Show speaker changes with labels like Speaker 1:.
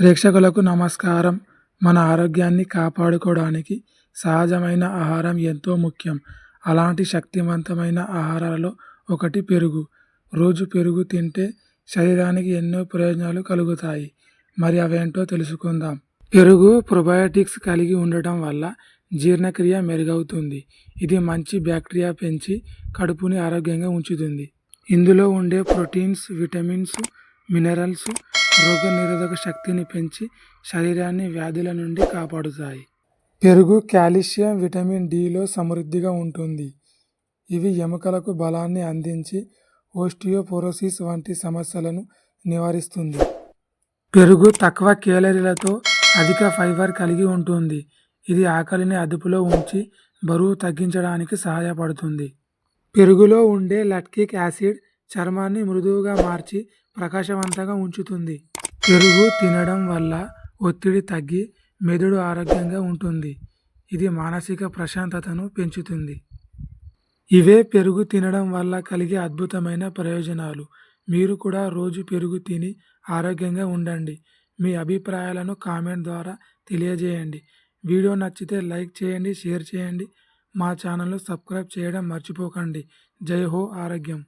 Speaker 1: ప్రేక్షకులకు నమస్కారం. మన ఆరోగ్యాన్ని కాపాడుకోవడానికి సహజమైన ఆహారం ఎంతో ముఖ్యం. అలాంటి శక్తివంతమైన ఆహారాలలో ఒకటి పెరుగు. రోజు పెరుగు తింటే శరీరానికి ఎన్నో ప్రయోజనాలు కలుగుతాయి. మరి అవేంటో తెలుసుకుందాం. పెరుగు ప్రొబయోటిక్స్ కలిగి ఉండటం వల్ల జీర్ణక్రియ మెరుగవుతుంది. ఇది మంచి బ్యాక్టీరియా పెంచి కడుపుని ఆరోగ్యంగా ఉంచుతుంది. ఇందులో ఉండే ప్రోటీన్స్ విటమిన్స్ మినరల్స్ రోగనిరోధక శక్తిని పెంచి శరీరాన్ని వ్యాధుల నుండి కాపాడుతాయి. పెరుగు కాల్షియం విటమిన్ డిలో సమృద్ధిగా ఉంటుంది. ఇవి ఎముకలకు బలాన్ని అందించి ఓస్టియోపోరోసిస్ వంటి సమస్యలను నివారిస్తుంది. పెరుగు తక్కువ కేలరీలతో అధిక ఫైబర్ కలిగి ఉంటుంది. ఇది ఆకలిని అదుపులో ఉంచి బరువు తగ్గించడానికి సహాయపడుతుంది. పెరుగులో ఉండే లట్కిక్ యాసిడ్ చర్మాన్ని మృదువుగా మార్చి ప్రకాశవంతంగా ఉంచుతుంది. పెరుగు తినడం వల్ల ఒత్తిడి తగ్గి మెదడు ఆరోగ్యంగా ఉంటుంది. ఇది మానసిక ప్రశాంతతను పెంచుతుంది. ఇవే పెరుగు తినడం వల్ల కలిగే అద్భుతమైన ప్రయోజనాలు. మీరు కూడా రోజు పెరుగు తిని ఆరోగ్యంగా ఉండండి. మీ అభిప్రాయాలను కామెంట్ ద్వారా తెలియజేయండి. వీడియో నచ్చితే లైక్ చేయండి షేర్ చేయండి. మా ఛానల్ను సబ్స్క్రైబ్ చేయడం మర్చిపోకండి. జై హో ఆరోగ్యం.